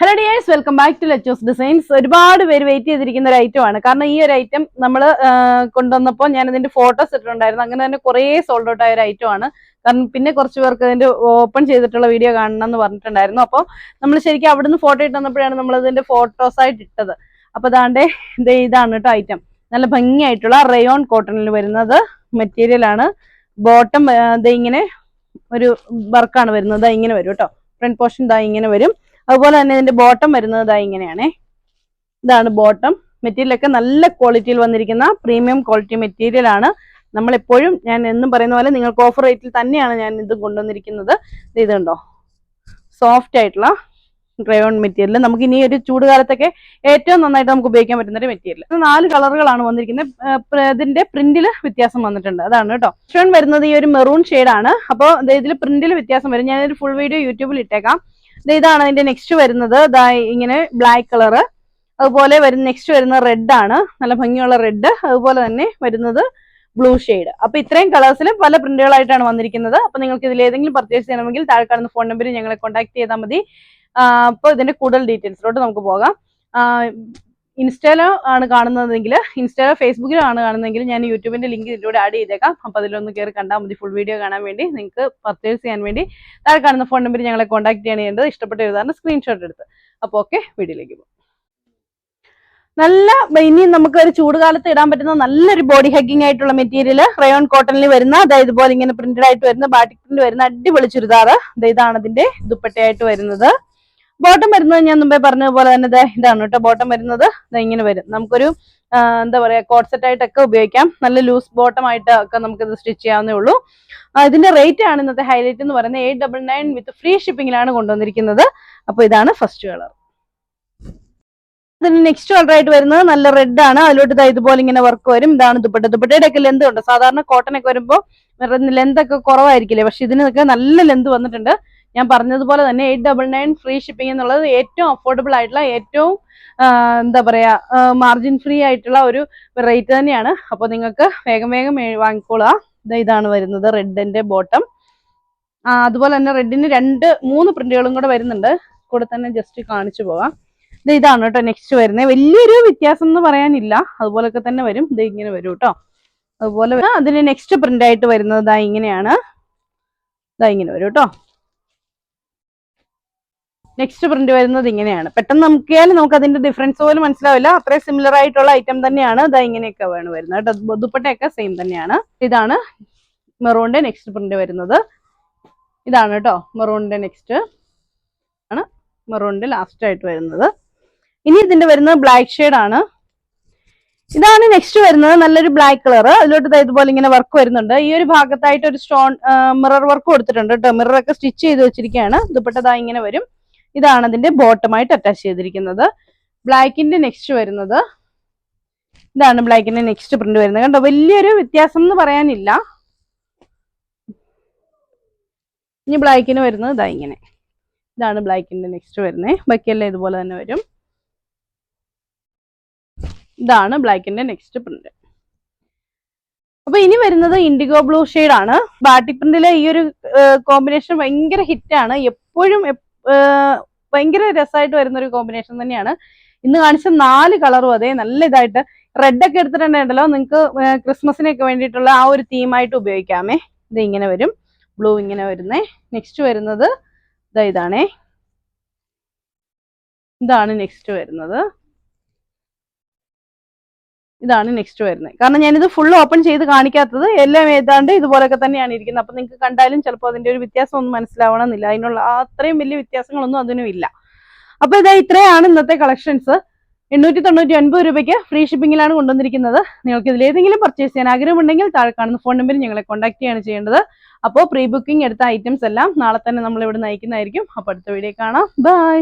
Hello dears welcome back to Lechos designs ഒരുപാട് പേര് wait ചെയ്തിരിക്കുന്ന ഒരു ഐറ്റം ആണ്. കാരണം ഈ ഒരു ഐറ്റം നമ്മൾ കൊണ്ടുവന്നപ്പോൾ ഞാൻ ഇതിന്റെ ഫോട്ടോസ് ഇട്ടിട്ടുണ്ടായിരുന്നു. അങ്ങനെ തന്നെ കുറേ സോൾഡ് ഔട്ട് ആയ ഒരു ഐറ്റം ആണ്. കാരണം പിന്നെ കുറച്ച് പേർക്ക് ഇതിന്റെ ഓപ്പൺ ചെയ്തിട്ടുള്ള വീഡിയോ കാണണം എന്ന് പറഞ്ഞിട്ടുണ്ടായിരുന്നു. അപ്പോൾ നമ്മൾ ശരിക്കും അവിടുന്ന് ഫോട്ടോ ഇട്ട് വന്നപ്പോഴാണ് നമ്മൾ ഇതിന്റെ ഫോട്ടോസ് ആയിട്ട് ഇട്ടത്. അപ്പൊ ദാണ്ടേ ഇതാണ് കേട്ടോ ഐറ്റം നല്ല ഭംഗിയായിട്ടുള്ള റയോൺ കോട്ടണിൽ വരുന്നത് മെറ്റീരിയൽ ആണ്. ബോട്ടം ഇങ്ങനെ ഒരു വർക്കാണ് വരുന്നത്. ഇങ്ങനെ വരും കേട്ടോ. ഫ്രണ്ട് പോർഷൻ ദാ ഇങ്ങനെ വരും. അതുപോലെ തന്നെ ഇതിന്റെ ബോട്ടം വരുന്നത് ദാ ഇങ്ങനെയാണേ. ഇതാണ് ബോട്ടം മെറ്റീരിയൽ ഒക്കെ നല്ല ക്വാളിറ്റിയിൽ വന്നിരിക്കുന്ന പ്രീമിയം ക്വാളിറ്റി മെറ്റീരിയൽ ആണ്. നമ്മൾ എപ്പോഴും ഞാൻ എന്നും പറയുന്ന പോലെ നിങ്ങൾക്ക് ഓഫർ റേറ്റിൽ തന്നെയാണ് ഞാൻ ഇത് കൊണ്ടുവന്നിരിക്കുന്നത്. ദേ ഇത് കണ്ടോ? സോഫ്റ്റ് ആയിട്ടുള്ള ക്രയോൺ മെറ്റീരിയൽ നമുക്ക് ഇനി ഒരു ചൂടുകാലത്തൊക്കെ ഏറ്റവും നന്നായിട്ട് നമുക്ക് ഉപയോഗിക്കാൻ പറ്റുന്ന ഒരു മെറ്റീരിയൽ നാല് കളറുകളാണ് വന്നിരിക്കുന്നത്. ഇതിന്റെ പ്രിന്റിൽ വ്യത്യാസം വന്നിട്ടുണ്ട്. അതാണ് കേട്ടോ. സ്റ്റോൺ വരുന്നത് ഈ ഒരു മെറൂൺ ആണ്. അപ്പോൾ ഇതിൽ പ്രിന്റിൽ വ്യത്യാസം വരും. ഞാനൊരു ഫുൾ വീഡിയോ യൂട്യൂബിൽ ഇട്ടേക്കാം. ഇതാണ് അതിന്റെ നെക്സ്റ്റ് വരുന്നത്. ദാ ഇങ്ങനെ ബ്ലാക്ക് കളറ് അതുപോലെ വരുന്ന നെക്സ്റ്റ് വരുന്ന റെഡ് ആണ്. നല്ല ഭംഗിയുള്ള റെഡ് അതുപോലെ തന്നെ വരുന്നത് ബ്ലൂ ഷെയ്ഡ് അപ്പൊ ഇത്രയും കളേഴ്സിൽ പല പ്രിന്റുകളായിട്ടാണ് വന്നിരിക്കുന്നത്. അപ്പൊ നിങ്ങൾക്ക് ഇതിൽ ഏതെങ്കിലും പർച്ചേസ് ചെയ്യണമെങ്കിൽ താഴെ കാണുന്ന ഫോൺ നമ്പറിൽ ഞങ്ങളെ കോൺടാക്ട് ചെയ്താൽ മതി. അപ്പോൾ ഇതിന്റെ കൂടുതൽ ഡീറ്റെയിൽസിലോട്ട് നമുക്ക് പോകാം. ഇൻസ്റ്റയിലോ ആണ് കാണുന്നതെങ്കിൽ ഇൻസ്റ്റയിലോ ഫേസ്ബുക്കിലോ ആണ് കാണുന്നതെങ്കിൽ ഞാൻ യൂട്യൂബിന്റെ ലിങ്ക് ഇതിലൂടെ ആഡ് ചെയ്തേക്കാം. അപ്പോൾ അതിലൊന്ന് കയറി കണ്ടാൽ മതി ഫുൾ വീഡിയോ കാണാൻ വേണ്ടി. നിങ്ങൾക്ക് പർച്ചേസ് ചെയ്യാൻ വേണ്ടി. താഴെ കാണുന്ന ഫോൺ നമ്പർ ഞങ്ങളെ കോൺടാക്ട് ചെയ്യാണ് ചെയ്യേണ്ടത് ഇഷ്ടപ്പെട്ട എഴുതാറുണ്ട് സ്ക്രീൻഷോട്ട് എടുത്ത്. അപ്പോൾ ഓക്കെ വീഡിയോയിലേക്ക് പോകും നല്ല ഇനി നമുക്ക് ഒരു ചൂടുകാലത്ത് ഇടാൻ പറ്റുന്ന നല്ലൊരു ബോഡി ഹഗ്ഗിംഗ് ആയിട്ടുള്ള മെറ്റീരിയൽ റയോൺ കോട്ടണിൽ വരുന്ന അതായത് ഇതുപോലെ ഇങ്ങനെ പ്രിന്റഡ് ആയിട്ട് വരുന്ന ബാറ്റിക് പ്രിന്റ് വരുന്ന അടിപൊളി ചുരിദാർ ഇതാണ് അതിന്റെ ദുപ്പട്ടയായിട്ട് വരുന്നത്. ബോട്ടം വരുന്നത് ഞാൻ മുമ്പേ പറഞ്ഞതുപോലെ തന്നെ ഇതാണ് കേട്ടോ. ബോട്ടം വരുന്നത് ഇങ്ങനെ വരും. നമുക്കൊരു എന്താ പറയാ കോട്ട്സെറ്റ് ആയിട്ടൊക്കെ ഉപയോഗിക്കാം. നല്ല ലൂസ് ബോട്ടം ആയിട്ട് ഒക്കെ നമുക്ക് ഇത് സ്റ്റിച്ച് ചെയ്യാവുന്നേ ഉള്ളൂ. ഇതിന്റെ റേറ്റ് ആണ് ഇന്നത്തെ ഹൈലൈറ്റ് എന്ന് പറയുന്നത് eight double nine with free ഷിപ്പിംഗിലാണ് കൊണ്ടുവന്നിരിക്കുന്നത്. അപ്പൊ ഇതാണ് ഫസ്റ്റ് കളർ ഇതിന് നെക്സ്റ്റ് കളർ ആയിട്ട് വരുന്നത് നല്ല റെഡ് ആണ്. അതിലോട്ട് ഇതാ ഇതുപോലെ ഇങ്ങനെ വർക്ക് വരും. ഇതാണ് ദുപ്പട്ട. ദുപ്പട്ടയുടെ ഒക്കെ ലെന്ത് ഉണ്ട്? സാധാരണ കോട്ടൺ ഒക്കെ വരുമ്പോൾ ലെന്ത് ഒക്കെ കുറവായിരിക്കില്ലേ? പക്ഷെ ഇതിനൊക്കെ നല്ല ലെന്ത് വന്നിട്ടുണ്ട്. ഞാൻ പറഞ്ഞതുപോലെ തന്നെ eight double nine free shipping എന്നുള്ളത് ഏറ്റവും അഫോർഡബിൾ ആയിട്ടുള്ള ഏറ്റവും എന്താ പറയാ മാർജിൻ ഫ്രീ ആയിട്ടുള്ള ഒരു റേറ്റ് തന്നെയാണ്. അപ്പോൾ നിങ്ങൾക്ക് വേഗം വേഗം വാങ്ങിക്കോളുക. ഇതാണ് വരുന്നത് റെഡിന്റെ ബോട്ടം അതുപോലെ തന്നെ റെഡിന് രണ്ട് മൂന്ന് പ്രിന്റുകളും കൂടെ വരുന്നുണ്ട്. കൂടെ തന്നെ ജസ്റ്റ് കാണിച്ചു പോവാം ഇത് ഇതാണ് കേട്ടോ നെക്സ്റ്റ് വരുന്നത്. വലിയൊരു വ്യത്യാസം എന്ന് പറയാനില്ല. അതുപോലൊക്കെ തന്നെ വരും. ഇത് ഇങ്ങനെ വരും കേട്ടോ. അതുപോലെ. അതിന് നെക്സ്റ്റ് പ്രിന്റ് ആയിട്ട് വരുന്നത് ദാ ഇങ്ങനെയാണ്. ഇതാ ഇങ്ങനെ വരും കേട്ടോ. നെക്സ്റ്റ് പ്രിന്റ് വരുന്നത് ഇങ്ങനെയാണ്. പെട്ടെന്ന് നോക്കിയാൽ നമുക്ക് അതിന്റെ ഡിഫറൻസ് പോലും മനസ്സിലാവില്ല. അത്രയും സിമിലർ ആയിട്ടുള്ള ഐറ്റം തന്നെയാണ് ദാ ഇങ്ങനെയൊക്കെ വേണം വരുന്നത് കേട്ടോ. ദുപ്പട്ടയൊക്കെ സെയിം തന്നെയാണ്. ഇതാണ് മെറൂണിന്റെ നെക്സ്റ്റ് പ്രിന്റ് വരുന്നത്. ഇതാണ് കേട്ടോ മെറൂണിന്റെ നെക്സ്റ്റ് ആണ് മെറൂണിന്റെ ലാസ്റ്റ് ആയിട്ട് വരുന്നത്. ഇനി ഇതിന്റെ വരുന്നത് ബ്ലാക്ക് ഷെയ്ഡ് ആണ്. ഇതാണ് നെക്സ്റ്റ് വരുന്നത് നല്ലൊരു ബ്ലാക്ക് കളർ അതിലോട്ട് ഇതുപോലെ ഇങ്ങനെ വർക്ക് വരുന്നുണ്ട്. ഈ ഒരു ഭാഗത്തായിട്ട് ഒരു സ്റ്റോൺ മിറർ വർക്ക് കൊടുത്തിട്ടുണ്ട് കേട്ടോ. മിറർ ഒക്കെ സ്റ്റിച്ച് ചെയ്ത് വെച്ചിരിക്കുകയാണ്. ദുപ്പട്ട ദാ ഇങ്ങനെ വരും. ഇതാണ് അതിന്റെ ബോട്ടമായിട്ട് അറ്റാച്ച് ചെയ്തിരിക്കുന്നത്. ബ്ലാക്കിന്റെ നെക്സ്റ്റ് വരുന്നത്. ഇതാണ് ബ്ലാക്കിന്റെ നെക്സ്റ്റ് പ്രിന്റ് വരുന്നത്. കണ്ടോ വലിയൊരു വ്യത്യാസം എന്ന് പറയാനില്ല. ഇനി ബ്ലാക്കിന് വരുന്നത് ഇതാ ഇങ്ങനെ. ഇതാണ് ബ്ലാക്കിന്റെ നെക്സ്റ്റ് വരുന്നത് ബാക്കിയെല്ലാം ഇതുപോലെ തന്നെ വരും. ഇതാണ് ബ്ലാക്കിന്റെ നെക്സ്റ്റ് പ്രിന്റ് അപ്പൊ ഇനി വരുന്നത് ഇൻഡിഗോ ബ്ലൂ ഷെയ്ഡ് ആണ്. ബാട്ടിക് പ്രിന്റിലെ ഈ ഒരു കോമ്പിനേഷൻ ഭയങ്കര ഹിറ്റാണ് എപ്പോഴും ഭയങ്കര രസമായിട്ട് വരുന്ന ഒരു കോമ്പിനേഷൻ തന്നെയാണ്. ഇന്ന് കാണിച്ച നാല് കളറും അതെ നല്ല ഇതായിട്ട് റെഡ് ഒക്കെ എടുത്തിട്ടുണ്ടല്ലോ നിങ്ങൾക്ക് ക്രിസ്മസിനൊക്കെ വേണ്ടിയിട്ടുള്ള ആ ഒരു തീമായിട്ട് ഉപയോഗിക്കാമേ. ഇത് ഇങ്ങനെ വരും. ബ്ലൂ ഇങ്ങനെ വരുന്നേ. നെക്സ്റ്റ് വരുന്നത് ഇതാ ഇതാണേ. ഇതാണ് നെക്സ്റ്റ് വരുന്നത്. ഇതാണ് നെക്സ്റ്റ് വരുന്നത്. കാരണം ഞാനിത് ഫുൾ ഓപ്പൺ ചെയ്ത് കാണിക്കാത്തത് എല്ലാം ഏതാണ്ട് ഇതുപോലൊക്കെ തന്നെയാണ് ഇരിക്കുന്നത്. അപ്പൊ നിങ്ങൾക്ക് കണ്ടാലും ചിലപ്പോൾ അതിന്റെ ഒരു വ്യത്യാസം ഒന്നും മനസ്സിലാവണമെന്നില്ല. അതിനുള്ള അത്രയും വലിയ വ്യത്യാസങ്ങളൊന്നും അതിനും ഇല്ല. അപ്പൊ ഇതാ ഇത്രയാണ് ഇന്നത്തെ കളക്ഷൻസ് എണ്ണൂറ്റി തൊണ്ണൂറ്റി ഒൻപത് രൂപയ്ക്ക് ഫ്രീ ഷിപ്പിംഗിലാണ് കൊണ്ടുവന്നിരിക്കുന്നത്. നിങ്ങൾക്ക് ഇതിലേതെങ്കിലും പർച്ചേസ് ചെയ്യാൻ ആഗ്രഹമുണ്ടെങ്കിൽ താഴെ കാണുന്ന ഫോൺ നമ്പറിൽ ഞങ്ങളെ കോൺടാക്ട് ചെയ്യാണ് ചെയ്യേണ്ടത്. അപ്പോൾ പ്രീ ബുക്കിംഗ് എടുത്ത ഐറ്റംസ് എല്ലാം നാളെ തന്നെ നമ്മൾ ഇവിടെ നയിക്കുന്നതായിരിക്കും അപ്പോൾ അടുത്ത വീഡിയോ കാണാം. ബൈ